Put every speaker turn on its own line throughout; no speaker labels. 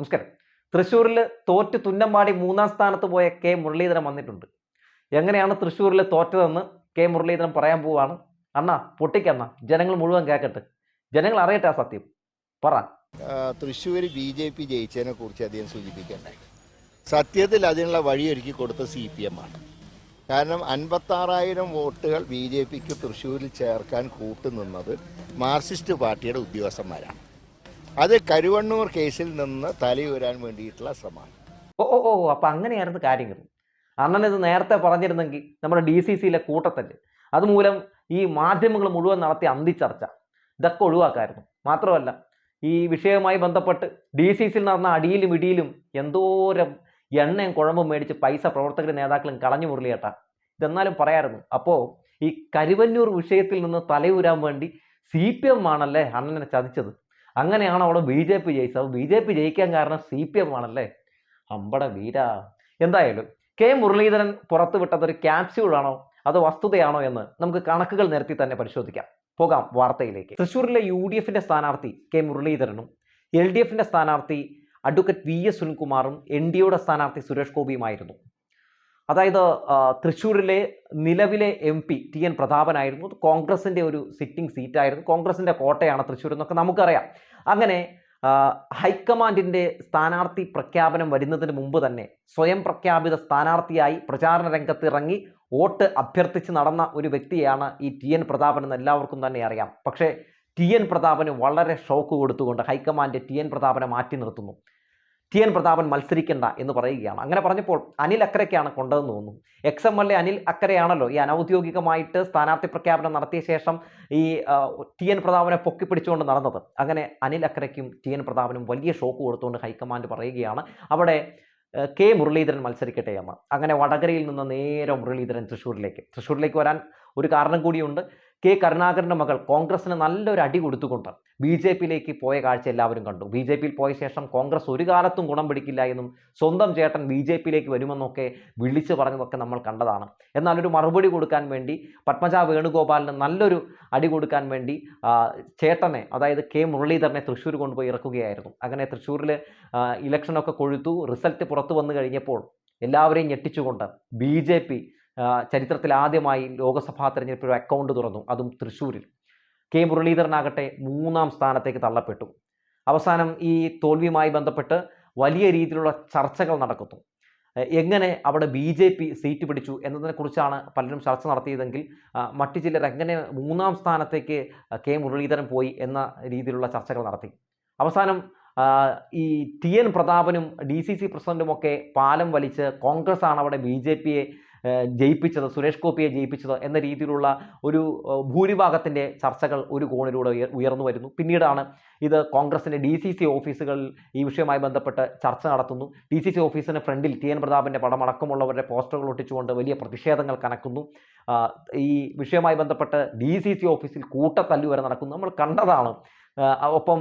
നമസ്കാരം. തൃശ്ശൂരിൽ തോറ്റ് തുന്നമ്പാടി മൂന്നാം സ്ഥാനത്ത് പോയ കെ മുരളീധരൻ വന്നിട്ടുണ്ട്. എങ്ങനെയാണ് തൃശ്ശൂരിൽ തോറ്റതെന്ന് കെ മുരളീധരൻ പറയാൻ പോവാണ്. അണ്ണാ പൊട്ടിക്കണ്ണ ജനങ്ങൾ മുഴുവൻ കേൾക്കട്ടെ ജനങ്ങൾ അറിയട്ടെ ആ സത്യം. പറ.
തൃശ്ശൂർ ബി ജെ പി ജയിച്ചതിനെ കുറിച്ച് അധികം സൂചിപ്പിക്കേണ്ടായി സത്യത്തിൽ അതിനുള്ള വഴിയൊരുക്കി കൊടുത്ത സി പി എം ആണ്. കാരണം അൻപത്താറായിരം വോട്ടുകൾ ബി ജെ പിക്ക് തൃശ്ശൂരിൽ ചേർക്കാൻ കൂട്ടുനിന്നത് മാർക്സിസ്റ്റ് പാർട്ടിയുടെ ഉദ്യോഗസ്ഥന്മാരാണ്. അത് കരുവണ്ണൂർ കേസിൽ നിന്ന് തലയുരാൻ വേണ്ടിയിട്ടുള്ള ശ്രമമാണ്.
ഓ ഓ ഓ അപ്പം അങ്ങനെയായിരുന്നു കാര്യങ്ങൾ. അണ്ണൻ ഇത് നേരത്തെ പറഞ്ഞിരുന്നെങ്കിൽ നമ്മുടെ ഡി സി സിയിലെ കൂട്ടത്തല്ല് അതുമൂലം ഈ മാധ്യമങ്ങൾ മുഴുവൻ നടത്തിയ അന്തിച്ചർച്ച ഇതൊക്കെ ഒഴിവാക്കായിരുന്നു. മാത്രമല്ല ഈ വിഷയവുമായി ബന്ധപ്പെട്ട് ഡി സി സിയിൽ നടന്ന അടിയിലും ഇടിയിലും എന്തോരം എണ്ണയും കുഴമ്പും മേടിച്ച് പൈസ പ്രവർത്തകരും നേതാക്കളും കളഞ്ഞു മുരളിയേട്ടാ. ഇതെന്നാലും പറയായിരുന്നു. അപ്പോൾ ഈ കരുവന്നൂർ വിഷയത്തിൽ നിന്ന് തലയൂരാൻ വേണ്ടി സി പി എം ആണല്ലേ അണ്ണനെ ചതിച്ചത്? അങ്ങനെയാണ് അവിടെ ബി ജെ പി ജയിച്ചത്. ബി ജെ പി ജയിക്കാൻ കാരണം സി പി എം ആണല്ലേ അമ്പട വീര. എന്തായാലും കെ മുരളീധരൻ പുറത്തുവിട്ടത് ഒരു ക്യാപ്സ്യൂളാണോ അത് വസ്തുതയാണോ എന്ന് നമുക്ക് കണക്കുകൾ നിരത്തി തന്നെ പരിശോധിക്കാം. പോകാം വാർത്തയിലേക്ക്. തൃശ്ശൂരിലെ യു ഡി എഫിന്റെ സ്ഥാനാർത്ഥി കെ മുരളീധരനും എൽ ഡി എഫിന്റെ സ്ഥാനാർത്ഥി അഡ്വക്കേറ്റ് വി എസ് സുനിൽകുമാറും എൻ ഡി എയുടെ സ്ഥാനാർത്ഥി സുരേഷ് ഗോപിയുമായിരുന്നു. അതായത് തൃശ്ശൂരിലെ നിലവിലെ എം പി ടി എൻ പ്രതാപനായിരുന്നു. കോൺഗ്രസിന്റെ ഒരു സിറ്റിംഗ് സീറ്റായിരുന്നു കോൺഗ്രസിന്റെ കോട്ടയാണ് തൃശ്ശൂർ എന്നൊക്കെ നമുക്കറിയാം. അങ്ങനെ ഹൈക്കമാൻഡിന്റെ സ്ഥാനാർത്ഥി പ്രഖ്യാപനം വരുന്നതിന് മുമ്പ് തന്നെ സ്വയം പ്രഖ്യാപിത സ്ഥാനാർത്ഥിയായി പ്രചാരണ രംഗത്ത് ഇറങ്ങി വോട്ട് അഭ്യർത്ഥിച്ച് നടന്ന ഒരു വ്യക്തിയാണ് ഈ ടി എൻ പ്രതാപൻ എന്ന് എല്ലാവർക്കും തന്നെ അറിയാം. പക്ഷേ ടി എൻ പ്രതാപന് വളരെ ഷോക്ക് കൊടുത്തുകൊണ്ട് ഹൈക്കമാൻഡ് ടി എൻ പ്രതാപനെ മാറ്റി നിർത്തുന്നു. ടി എൻ പ്രതാപൻ മത്സരിക്കണ്ട എന്ന് പറയുകയാണ്. അങ്ങനെ പറഞ്ഞപ്പോൾ അനിൽ അക്കരയ്ക്കാണ് കൊണ്ടതെന്ന് തോന്നുന്നു. Ex M L A Anil അക്കരയാണല്ലോ ഈ അനൗദ്യോഗികമായിട്ട് സ്ഥാനാർത്ഥി പ്രഖ്യാപനം നടത്തിയ ശേഷം ഈ ടി എൻ പ്രതാപനെ പൊക്കിപ്പിടിച്ചുകൊണ്ട് നടന്നത്. അങ്ങനെ അനിൽ അക്കരയ്ക്കും ടി എൻ പ്രതാപനും വലിയ ഷോക്ക് കൊടുത്തുകൊണ്ട് ഹൈക്കമാൻഡ് പറയുകയാണ്. അവിടെ കെ മുരളീധരൻ മത്സരിക്കട്ടെ എന്ന് അങ്ങനെ വടകരയിൽ നിന്ന് നേരെ മുരളീധരൻ തൃശ്ശൂരിലേക്ക്. തൃശ്ശൂരിലേക്ക് വരാൻ ഒരു കാരണം കൂടിയുണ്ട്. കെ കരുണാകരന്റെ മകൾ കോൺഗ്രസ്സിന് നല്ലൊരു അടി കൊടുത്തുകൊണ്ട് ബി ജെ പിയിലേക്ക് പോയ കാഴ്ച എല്ലാവരും കണ്ടു. ബി ജെ പിയിൽ പോയ ശേഷം കോൺഗ്രസ് ഒരു കാലത്തും ഗുണം പിടിക്കില്ല എന്നും സ്വന്തം ചേട്ടൻ ബി ജെ പിയിലേക്ക് വരുമെന്നൊക്കെ വിളിച്ചു പറഞ്ഞതൊക്കെ നമ്മൾ കണ്ടതാണ്. എന്നാൽ ഒരു മറുപടി കൊടുക്കാൻ വേണ്ടി പത്മജ വേണുഗോപാലിന് നല്ലൊരു അടി കൊടുക്കാൻ വേണ്ടി ചേട്ടനെ അതായത് കെ മുരളീധരനെ തൃശ്ശൂർ കൊണ്ടുപോയി ഇറക്കുകയായിരുന്നു. അങ്ങനെ തൃശ്ശൂരിൽ ഇലക്ഷനൊക്കെ കൊഴുത്തു. റിസൾട്ട് പുറത്തു വന്നു കഴിഞ്ഞപ്പോൾ എല്ലാവരെയും ഞെട്ടിച്ചുകൊണ്ട് ബി ജെ പി ചരിത്രത്തിൽ ആദ്യമായി ലോകസഭാ തെരഞ്ഞെടുപ്പിൽ അക്കൗണ്ട് തുറന്നു. അതും തൃശ്ശൂരിൽ. കെ. മുരളീധരനാകട്ടെ മൂന്നാം സ്ഥാനത്തേക്ക് തള്ളപ്പെട്ടു. അവസാനം ഈ തോൽവിയുമായി ബന്ധപ്പെട്ട് വലിയ രീതിയിലുള്ള ചർച്ചകൾ നടക്കുന്നു. എങ്ങനെ അവിടെ ബി ജെ പി സീറ്റ് പിടിച്ചു എന്നതിനെക്കുറിച്ചാണ് പലരും ചർച്ച നടത്തിയതെങ്കിൽ മറ്റു ചിലർ എങ്ങനെ മൂന്നാം സ്ഥാനത്തേക്ക് കെ. മുരളീധരൻ പോയി എന്ന രീതിയിലുള്ള ചർച്ചകൾ നടത്തി. അവസാനം ഈ ടി. എൻ. പ്രതാപനും ഡി സി സി പ്രസിഡന്റുമൊക്കെ പാലം വലിച്ച് കോൺഗ്രസ് ആണ് അവിടെ ബി ജെ പിയെ ജയിപ്പിച്ചത് സുരേഷ് ഗോപിയെ ജയിപ്പിച്ചത് എന്ന രീതിയിലുള്ള ഒരു ഭൂരിഭാഗത്തിന്റെ ചർച്ചകൾ ഒരു കോണിലൂടെ ഉയർന്നു വരുന്നു. പിന്നീടാണ് ഇത് കോൺഗ്രസിന്റെ ഡി സി സി ഓഫീസുകൾ ഈ വിഷയവുമായി ബന്ധപ്പെട്ട് ചർച്ച നടത്തുന്നു. ഡി സി സി ഓഫീസിന് ഫ്രണ്ടിൽ ടി എൻ പ്രതാപന്റെ പടം അടക്കമുള്ളവരുടെ പോസ്റ്ററുകൾ ഒട്ടിച്ചുകൊണ്ട് വലിയ പ്രതിഷേധങ്ങൾ കനക്കുന്നു. ഈ വിഷയവുമായി ബന്ധപ്പെട്ട് ഡി സി സി ഓഫീസിൽ കൂട്ടത്തല്ലു വരെ നടക്കുന്നു. നമ്മൾ കണ്ടതാണ് ഒപ്പം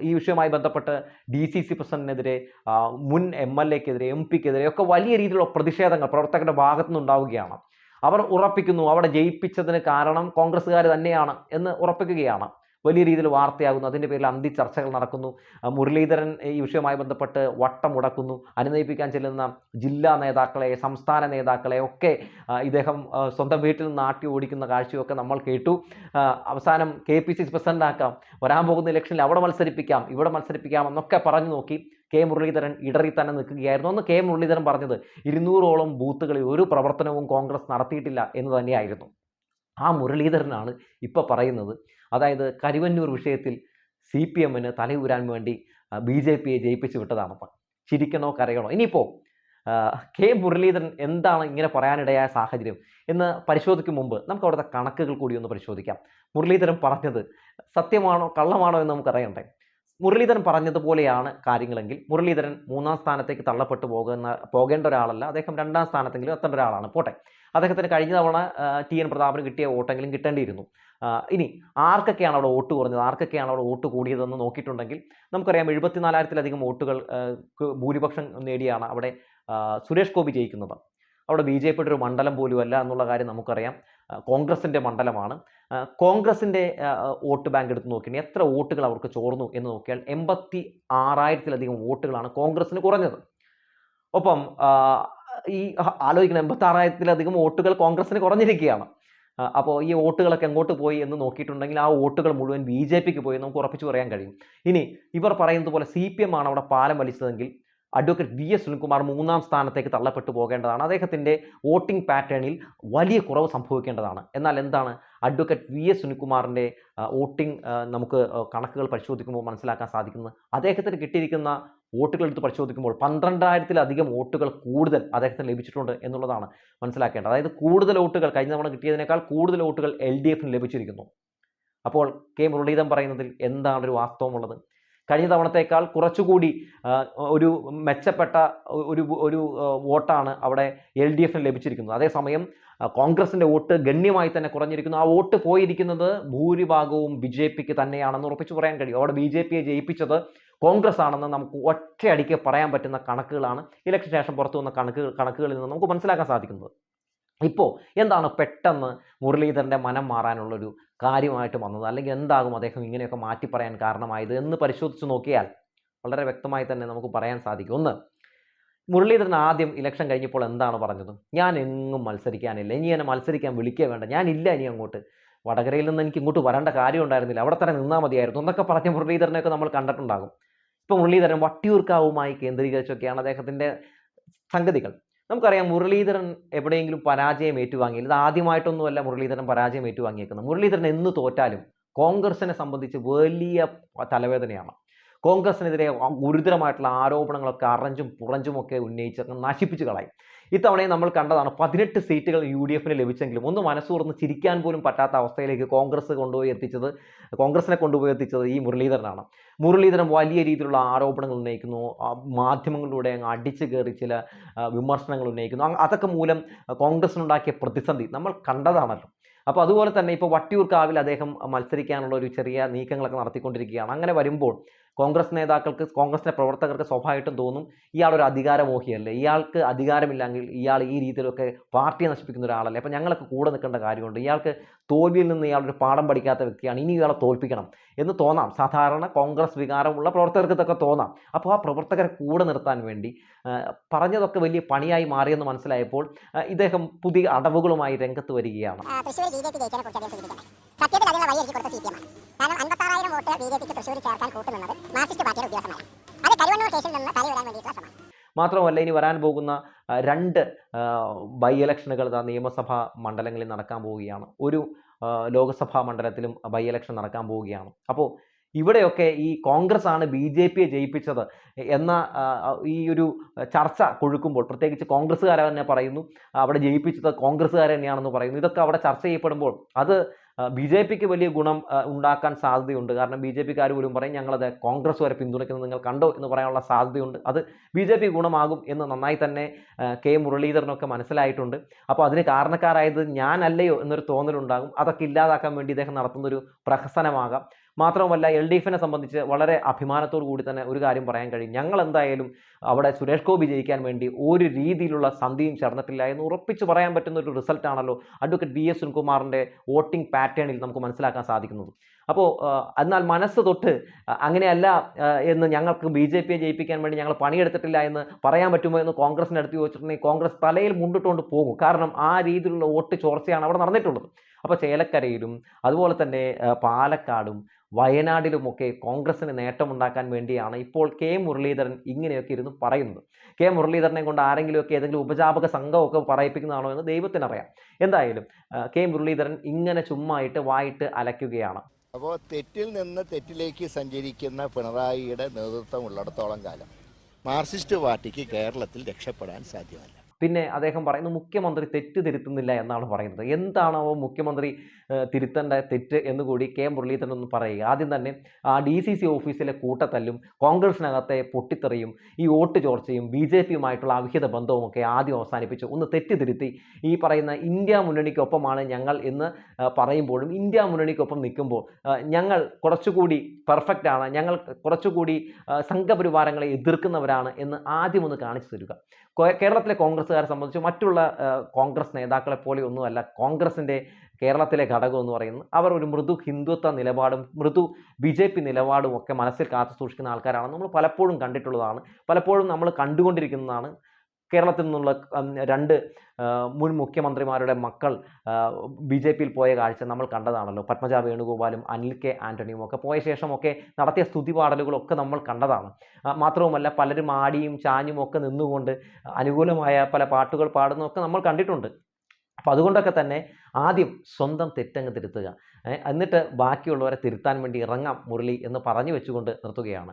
ഈ വിഷയവുമായി ബന്ധപ്പെട്ട് ഡി സി സി പ്രസിഡന്റിനെതിരെ മുൻ എം എൽ എക്കെതിരെ എം പിക്കെതിരെ ഒക്കെ വലിയ രീതിയിലുള്ള പ്രതിഷേധങ്ങൾ പ്രവർത്തകരുടെ ഭാഗത്തു നിന്നുണ്ടാവുകയാണ് അവർ ഉറപ്പിക്കുന്നു അവിടെ ജയിപ്പിച്ചതിന് കാരണം കോൺഗ്രസ്സുകാർ തന്നെയാണ് എന്ന് ഉറപ്പിക്കുകയാണ്. വലിയ രീതിയിൽ വാർത്തയാകുന്നു. അതിന്റെ പേരിൽ അന്തി ചർച്ചകൾ നടക്കുന്നു മുരളീധരൻ ഈ വിഷയവുമായി ബന്ധപ്പെട്ട് വട്ടം മുടക്കുന്നു. അനുനയിപ്പിക്കാൻ ചെല്ലുന്ന ജില്ലാ നേതാക്കളെ സംസ്ഥാന നേതാക്കളെ ഒക്കെ ഇദ്ദേഹം സ്വന്തം വീട്ടിൽ നിന്ന് ആട്ടി ഓടിക്കുന്ന കാഴ്ചയൊക്കെ നമ്മൾ കേട്ടു. അവസാനം കെ പി സി സി പ്രസിഡന്റാക്കാം വരാൻ പോകുന്ന ഇലക്ഷനിൽ അവിടെ മത്സരിപ്പിക്കാം ഇവിടെ മത്സരിപ്പിക്കാം എന്നൊക്കെ പറഞ്ഞു നോക്കി കെ മുരളീധരൻ ഇടറി തന്നെ നിൽക്കുകയായിരുന്നു. അന്ന് കെ മുരളീധരൻ പറഞ്ഞത് ഇരുന്നൂറോളം ബൂത്തുകളിൽ ഒരു പ്രവർത്തനവും കോൺഗ്രസ് നടത്തിയിട്ടില്ല എന്ന് തന്നെയായിരുന്നു. ആ മുരളീധരനാണ് ഇപ്പോൾ പറയുന്നത്. അതായത് കരുവന്നൂർ വിഷയത്തിൽ സി പി എമ്മിന് തലയൂരാൻ വേണ്ടി ബി ജെ പിയെ ജയിപ്പിച്ചു വിട്ടതാണെന്ന് ചിരിക്കണോ കരയണോ? ഇനിയിപ്പോൾ കെ മുരളീധരൻ എന്താണ് ഇങ്ങനെ പറയാനിടയായ സാഹചര്യം എന്ന് പരിശോധിക്കും മുമ്പ് നമുക്ക് അവിടുത്തെ കണക്കുകൾ കൂടി ഒന്ന് പരിശോധിക്കാം. മുരളീധരൻ പറഞ്ഞത് സത്യമാണോ കള്ളമാണോ എന്ന് നമുക്കറിയണ്ടേ? മുരളീധരൻ പറഞ്ഞതുപോലെയാണ് കാര്യങ്ങളെങ്കിൽ മുരളീധരൻ മൂന്നാം സ്ഥാനത്തേക്ക് തള്ളപ്പെട്ടു പോകുന്ന പോകേണ്ട ഒരാളല്ല. അദ്ദേഹം രണ്ടാം സ്ഥാനത്തെങ്കിലും എത്തേണ്ട ഒരാളാണ്. പോട്ടെ. അദ്ദേഹത്തിന് കഴിഞ്ഞ തവണ ടി എൻ പ്രതാപന് കിട്ടിയ വോട്ടെങ്കിലും കിട്ടേണ്ടിയിരുന്നു. ഇനി ആർക്കൊക്കെയാണ് അവിടെ വോട്ട് കുറഞ്ഞത്? ആർക്കൊക്കെയാണ് അവിടെ വോട്ട് കൂടിയതെന്ന് നോക്കിയിട്ടുണ്ടെങ്കിൽ നമുക്കറിയാം എഴുപത്തിനാലായിരത്തിലധികം വോട്ടുകൾ ഭൂരിപക്ഷം നേടിയാണ് അവിടെ സുരേഷ് ഗോപി ജയിക്കുന്നത്. അവിടെ ബി ജെ പിയുടെ ഒരു മണ്ഡലം പോലും അല്ല എന്നുള്ള കാര്യം നമുക്കറിയാം. കോൺഗ്രസിന്റെ മണ്ഡലമാണ്. കോൺഗ്രസിന്റെ വോട്ട് ബാങ്ക് എടുത്ത് നോക്കിയാൽ എത്ര വോട്ടുകൾ അവർക്ക് ചോർന്നു എന്ന് നോക്കിയാൽ എൺപത്തി ആറായിരത്തിലധികം വോട്ടുകളാണ് കോൺഗ്രസ്സിന് കുറഞ്ഞത്. ഒപ്പം ഈ ആലോചിക്കണം എൺപത്തി ആറായിരത്തിലധികം വോട്ടുകൾ കോൺഗ്രസ്സിന് കുറഞ്ഞിരിക്കുകയാണ്. അപ്പോൾ ഈ വോട്ടുകളൊക്കെ എങ്ങോട്ട് പോയി എന്ന് നോക്കിയിട്ടുണ്ടെങ്കിൽ ആ വോട്ടുകൾ മുഴുവൻ ബി ജെ പിക്ക് പോയി നമുക്ക് ഉറപ്പിച്ച് പറയാൻ കഴിയും. ഇനി ഇവർ പറയുന്നത് പോലെ സി പി എം ആണ് അവിടെ പാലം വലിച്ചതെങ്കിൽ അഡ്വക്കേറ്റ് വി എസ് സുനിൽകുമാർ മൂന്നാം സ്ഥാനത്തേക്ക് തള്ളപ്പെട്ടു പോകേണ്ടതാണ്. അദ്ദേഹത്തിന്റെ വോട്ടിംഗ് പാറ്റേണിൽ വലിയ കുറവ് സംഭവിക്കേണ്ടതാണ്. എന്നാൽ എന്താണ് അഡ്വക്കേറ്റ് വി എസ് സുനിൽകുമാറിന്റെ വോട്ടിംഗ് നമുക്ക് കണക്കുകൾ പരിശോധിക്കുമ്പോൾ മനസ്സിലാക്കാൻ സാധിക്കുന്നത്? അദ്ദേഹത്തിന് കിട്ടിയിരിക്കുന്ന വോട്ടുകൾ എടുത്ത് പരിശോധിക്കുമ്പോൾ പന്ത്രണ്ടായിരത്തിലധികം വോട്ടുകൾ കൂടുതൽ അദ്ദേഹത്തിന് ലഭിച്ചിട്ടുണ്ട് എന്നുള്ളതാണ് മനസ്സിലാക്കേണ്ടത്. അതായത് കൂടുതൽ വോട്ടുകൾ കഴിഞ്ഞ തവണ കിട്ടിയതിനേക്കാൾ കൂടുതൽ വോട്ടുകൾ എൽ ലഭിച്ചിരിക്കുന്നു. അപ്പോൾ കെ മുരളീധരൻ പറയുന്നതിൽ എന്താണ് ഒരു വാസ്തവമുള്ളത്? കഴിഞ്ഞ തവണത്തേക്കാൾ കുറച്ചുകൂടി ഒരു മെച്ചപ്പെട്ട ഒരു ഒരു വോട്ടാണ് അവിടെ എൽ ഡി എഫിന് ലഭിച്ചിരിക്കുന്നത്. അതേസമയം കോൺഗ്രസിന്റെ വോട്ട് ഗണ്യമായി തന്നെ കുറഞ്ഞിരിക്കുന്നു. ആ വോട്ട് പോയിരിക്കുന്നത് ഭൂരിഭാഗവും ബി ജെ പിക്ക് തന്നെയാണെന്ന് ഉറപ്പിച്ചു പറയാൻ കഴിയും. അവിടെ ബി ജെ പിയെ ജയിപ്പിച്ചത് കോൺഗ്രസ് ആണെന്ന് നമുക്ക് ഒറ്റയടിക്ക് പറയാൻ പറ്റുന്ന കണക്കുകളാണ് ഇലക്ഷൻ ശേഷം പുറത്തു വന്ന കണക്കുകൾ കണക്കുകളിൽ നിന്ന് നമുക്ക് മനസ്സിലാക്കാൻ സാധിക്കുന്നത്. ഇപ്പോൾ എന്താണ് പെട്ടെന്ന് മുരളീധരന്റെ മനം മാറാനുള്ളൊരു കാര്യമായിട്ട് വന്നത്? അല്ലെങ്കിൽ എന്താകും അദ്ദേഹം ഇങ്ങനെയൊക്കെ മാറ്റി പറയാൻ കാരണമായത് എന്ന് പരിശോധിച്ച് നോക്കിയാൽ വളരെ വ്യക്തമായി തന്നെ നമുക്ക് പറയാൻ സാധിക്കും. ഒന്ന് മുരളീധരൻ ആദ്യം ഇലക്ഷൻ കഴിഞ്ഞപ്പോൾ എന്താണ് പറഞ്ഞത്? ഞാൻ എങ്ങും മത്സരിക്കാനില്ല. ഇനി എന്നെ മത്സരിക്കാൻ വിളിക്കുക വേണ്ട. ഞാനില്ല ഇനി അങ്ങോട്ട്. വടകരയിൽ നിന്ന് എനിക്ക് ഇങ്ങോട്ട് വരേണ്ട കാര്യം ഉണ്ടായിരുന്നില്ല. അവിടെ തന്നെ നിന്നാൽ മതിയായിരുന്നു എന്നൊക്കെ പറഞ്ഞ മുരളീധരനെയൊക്കെ നമ്മൾ കണ്ടിട്ടുണ്ടാകും. ഇപ്പോൾ മുരളീധരൻ വട്ടിയൂർക്കാവുമായി കേന്ദ്രീകരിച്ചൊക്കെയാണ് അദ്ദേഹത്തിന്റെ സംഗതികൾ. നമുക്കറിയാം മുരളീധരൻ എവിടെയെങ്കിലും പരാജയം ഏറ്റുവാങ്ങിയില്ല. ഇത് ആദ്യമായിട്ടൊന്നുമല്ല മുരളീധരൻ പരാജയം ഏറ്റുവാങ്ങിയേക്കുന്നത്. മുരളീധരൻ എന്ന് തോറ്റാലും കോൺഗ്രസിനെ സംബന്ധിച്ച് വലിയ തലവേദനയാണ്. കോൺഗ്രസിനെതിരെ ഗുരുതരമായിട്ടുള്ള ആരോപണങ്ങളൊക്കെ അറഞ്ചും പുറഞ്ചും ഒക്കെ ഉന്നയിച്ച് നശിപ്പിച്ച് കളയും. ഇത്തവണയും നമ്മൾ കണ്ടതാണ് പതിനെട്ട് സീറ്റുകൾ യു ഡി എഫിന് ലഭിച്ചെങ്കിലും ഒന്ന് മനസ്സൂർന്ന് ചിരിക്കാൻ പോലും പറ്റാത്ത അവസ്ഥയിലേക്ക് കോൺഗ്രസ് കൊണ്ടുപോയി എത്തിച്ചത് കോൺഗ്രസിനെ കൊണ്ടുപോയി എത്തിച്ചത് ഈ മുരളീധരനാണ്. മുരളീധരൻ വലിയ രീതിയിലുള്ള ആരോപണങ്ങൾ ഉന്നയിക്കുന്നു മാധ്യമങ്ങളിലൂടെ അങ്ങ് അടിച്ചു കയറി ചില വിമർശനങ്ങൾ ഉന്നയിക്കുന്നു. അതൊക്കെ മൂലം കോൺഗ്രസിനുണ്ടാക്കിയ പ്രതിസന്ധി നമ്മൾ കണ്ടതാണല്ലോ. അപ്പോൾ അതുപോലെ തന്നെ ഇപ്പോൾ വട്ടിയൂർക്കാവിൽ അദ്ദേഹം മത്സരിക്കാനുള്ള ഒരു ചെറിയ നീക്കങ്ങളൊക്കെ നടത്തിക്കൊണ്ടിരിക്കുകയാണ്. അങ്ങനെ വരുമ്പോൾ കോൺഗ്രസ് നേതാക്കൾക്ക് കോൺഗ്രസിലെ പ്രവർത്തകർക്ക് സ്വാഭാവികമായിട്ടും തോന്നും ഇയാൾ ഒരു അധികാരമോഹിയല്ലേ? ഇയാൾക്ക് അധികാരമില്ലെങ്കിൽ ഇയാൾ ഈ രീതിയിലൊക്കെ പാർട്ടിയെ നശിപ്പിക്കുന്ന ഒരാളല്ലേ? അപ്പോൾ ഞങ്ങളൊക്കെ കൂടെ നിൽക്കേണ്ട കാര്യമുണ്ട്. ഇയാൾക്ക് തോൽവിയിൽ നിന്ന് ഇയാളൊരു പാഠം പഠിക്കാത്ത വ്യക്തിയാണ്. ഇനി ഇയാളെ തോൽപ്പിക്കണം എന്ന് തോന്നാം. സാധാരണ കോൺഗ്രസ് വികാരമുള്ള പ്രവർത്തകർക്ക് ഇതൊക്കെ തോന്നാം. അപ്പോൾ ആ പ്രവർത്തകരെ കൂടെ നിർത്താൻ വേണ്ടി പറഞ്ഞതൊക്കെ വലിയ പണിയായി മാറിയെന്ന് മനസ്സിലായപ്പോൾ ഇദ്ദേഹം പുതിയ അടവുകളുമായി രംഗത്ത് വരികയാണ്.
തൃശ്ശൂർ ബി ജെ പി അദ്ദേഹം സൂചിപ്പിക്കട്ടെ. സത്യത്തിൽ അതിനുള്ള കൊടുത്ത സി പി എം ആണ് കാരണം അൻപത്താറായിരം വോട്ട് ബി ജെ പിക്ക് തൃശ്ശൂരിൽ ചേർക്കാൻ കൂട്ടുന്നത് മാർക്സിസ്റ്റ് പാർട്ടിയുടെ ഉദ്യോഗസ്ഥന്മാരാണ്. അത് കരുവണ്ണൂർ കേസിൽ നിന്ന് തലയുരാൻ വേണ്ടിയിട്ടുള്ള ശ്രമം.
മാത്രമല്ല ഇനി വരാൻ പോകുന്ന രണ്ട് ബൈ ഇലക്ഷനുകൾ നിയമസഭാ മണ്ഡലങ്ങളിൽ നടക്കാൻ പോവുകയാണ്. ഒരു ലോക്സഭാ മണ്ഡലത്തിലും ബൈ ഇലക്ഷൻ നടക്കാൻ പോവുകയാണ്. അപ്പോൾ ഇവിടെയൊക്കെ ഈ കോൺഗ്രസ് ആണ് ബി ജെ പിയെ ജയിപ്പിച്ചത് എന്ന ഈ ഒരു ചർച്ച കൊഴുക്കുമ്പോൾ പ്രത്യേകിച്ച് കോൺഗ്രസ്സുകാരെ തന്നെ പറയുന്നു അവിടെ ജയിപ്പിച്ചത് കോൺഗ്രസ്സുകാർ തന്നെയാണെന്ന് പറയുന്നു ഇതൊക്കെ അവിടെ ചർച്ച ചെയ്യപ്പെടുമ്പോൾ അത് ബി ജെ പിക്ക് വലിയ ഗുണം ഉണ്ടാക്കാൻ സാധ്യതയുണ്ട്. കാരണം ബി ജെ പിക്കാർ പോലും പറയും ഞങ്ങളത് കോൺഗ്രസ് വരെ പിന്തുണയ്ക്കുന്നത് നിങ്ങൾ കണ്ടോ? എന്ന് പറയാനുള്ള സാധ്യതയുണ്ട്. അത് ബി ജെ പി ഗുണമാകും എന്ന് നന്നായി തന്നെ കെ. മുരളീധരനൊക്കെ മനസ്സിലായിട്ടുണ്ട്. അപ്പോൾ അതിന് കാരണക്കാരായത് ഞാനല്ലയോ എന്നൊരു തോന്നലുണ്ടാകും. അതൊക്കെ ഇല്ലാതാക്കാൻ വേണ്ടി ഇദ്ദേഹം നടത്തുന്നൊരു പ്രഹസനമാകാം. മാത്രമല്ല എൽ ഡി എഫിനെ സംബന്ധിച്ച് വളരെ അഭിമാനത്തോടു കൂടി തന്നെ ഒരു കാര്യം പറയാൻ കഴിയും. ഞങ്ങൾ എന്തായാലും അവിടെ സുരേഷ് ഗോപി ജയിക്കാൻ വേണ്ടി ഒരു രീതിയിലുള്ള സന്ധിയും ചേർന്നിട്ടില്ല എന്ന് ഉറപ്പിച്ച് പറയാൻ പറ്റുന്ന ഒരു റിസൾട്ടാണല്ലോ അഡ്വക്കേറ്റ് വി എസ് സുനിൽകുമാറിന്റെ വോട്ടിംഗ് പാറ്റേണിൽ നമുക്ക് മനസ്സിലാക്കാൻ സാധിക്കുന്നത്. അപ്പോൾ എന്നാൽ മനസ്സ് തൊട്ട് അങ്ങനെയല്ല എന്ന് ഞങ്ങൾക്ക് ബി ജെ പിയെ ജയിപ്പിക്കാൻ വേണ്ടി ഞങ്ങൾ പണിയെടുത്തിട്ടില്ല എന്ന് പറയാൻ പറ്റുമോ എന്ന് കോൺഗ്രസിന്റെ അടുത്ത് ചോദിച്ചിട്ടുണ്ടെങ്കിൽ കോൺഗ്രസ് തലയിൽ മുണ്ടിട്ടുകൊണ്ട് പോകും. കാരണം ആ രീതിയിലുള്ള വോട്ട് ചോർച്ചയാണ് അവിടെ നടന്നിട്ടുള്ളത്. അപ്പോൾ ചേലക്കരയിലും അതുപോലെ തന്നെ പാലക്കാടും വയനാടിലുമൊക്കെ കോൺഗ്രസിന് നേട്ടമുണ്ടാക്കാൻ വേണ്ടിയാണ് ഇപ്പോൾ കെ മുരളീധരൻ ഇങ്ങനെയൊക്കെ ഇരുന്ന് പറയുന്നത്. കെ മുരളീധരനെ കൊണ്ട് ആരെങ്കിലുമൊക്കെ ഏതെങ്കിലും ഉപജാപക സംഘമൊക്കെ പറയിപ്പിക്കുന്നതാണോ എന്ന് ദൈവത്തിനറിയാം. എന്തായാലും കെ മുരളീധരൻ ഇങ്ങനെ ചുമ്മായിട്ട് വായിട്ട് അലയ്ക്കുകയാണ്
അപ്പോൾ തെറ്റിൽ നിന്ന് തെറ്റിലേക്ക് സഞ്ചരിക്കുന്ന പിണറായിയുടെ നേതൃത്വം ഉള്ളിടത്തോളം കാലം മാർക്സിസ്റ്റ് പാർട്ടിക്ക് കേരളത്തിൽ രക്ഷപ്പെടാൻ സാധ്യമല്ല.
പിന്നെ അദ്ദേഹം പറയുന്നു മുഖ്യമന്ത്രി തെറ്റ് തിരുത്തുന്നില്ല എന്നാണ് പറയുന്നത്. എന്താണോ മുഖ്യമന്ത്രി തിരുത്തേണ്ട തെറ്റ് എന്ന് കൂടി കെ. മുരളീധരൻ ഒന്ന് പറയുക. ആദ്യം തന്നെ ആ ഡി സി സി ഓഫീസിലെ കൂട്ടത്തല്ലും കോൺഗ്രസിനകത്തെ പൊട്ടിത്തെറിയും ഈ വോട്ട് ചോർച്ചയും ബി ജെ പിയുമായിട്ടുള്ള അവിഹിത ബന്ധവും ഒക്കെ ആദ്യം അവസാനിപ്പിച്ചു. ഒന്ന് തെറ്റ് തിരുത്തി. ഈ പറയുന്ന ഇന്ത്യ മുന്നണിക്കൊപ്പമാണ് ഞങ്ങൾ എന്ന് പറയുമ്പോഴും ഇന്ത്യ മുന്നണിക്കൊപ്പം നിൽക്കുമ്പോൾ ഞങ്ങൾ കുറച്ചുകൂടി പെർഫെക്റ്റ് ആണ് ഞങ്ങൾ കുറച്ചുകൂടി സംഘപരിവാരങ്ങളെ എതിർക്കുന്നവരാണ് എന്ന് ആദ്യം ഒന്ന് കാണിച്ചു തരിക. കേരളത്തിലെ കോൺഗ്രസ്സുകാരെ സംബന്ധിച്ച് മറ്റുള്ള കോൺഗ്രസ് നേതാക്കളെ പോലെ ഒന്നുമല്ല കോൺഗ്രസിന്റെ കേരളത്തിലെ ഘടകം എന്ന് പറയുന്നത് അവർ ഒരു മൃദു ഹിന്ദുത്വ നിലപാടും മൃദു ബി ജെ പി നിലപാടും ഒക്കെ മനസ്സിൽ കാത്തു സൂക്ഷിക്കുന്ന ആൾക്കാരാണ് നമ്മൾ പലപ്പോഴും കണ്ടിട്ടുള്ളതാണ്. പലപ്പോഴും നമ്മൾ കണ്ടുകൊണ്ടിരിക്കുന്നതാണ്. കേരളത്തിൽ നിന്നുള്ള രണ്ട് മുൻ മുഖ്യമന്ത്രിമാരുടെ മക്കൾ ബി ജെ പിയിൽ പോയ കാഴ്ച നമ്മൾ കണ്ടതാണല്ലോ. പത്മജ വേണുഗോപാലും അനിൽ കെ ആന്റണിയും ഒക്കെ പോയ ശേഷമൊക്കെ നടത്തിയ സ്തുതിപാടലുകളൊക്കെ നമ്മൾ കണ്ടതാണ്. മാത്രവുമല്ല പലരും ആടിയും ചാഞ്ഞും ഒക്കെ നിന്നുകൊണ്ട് അനുകൂലമായ പല പാട്ടുകൾ പാടുന്നതൊക്കെ നമ്മൾ കണ്ടിട്ടുണ്ട്. അപ്പം അതുകൊണ്ടൊക്കെ തന്നെ ആദ്യം സ്വന്തം തെറ്റങ്ങ് തിരുത്തുക. എന്നിട്ട് ബാക്കിയുള്ളവരെ തിരുത്താൻ വേണ്ടി ഇറങ്ങാം മുരളി എന്ന് പറഞ്ഞു വെച്ചുകൊണ്ട് നിർത്തുകയാണ്.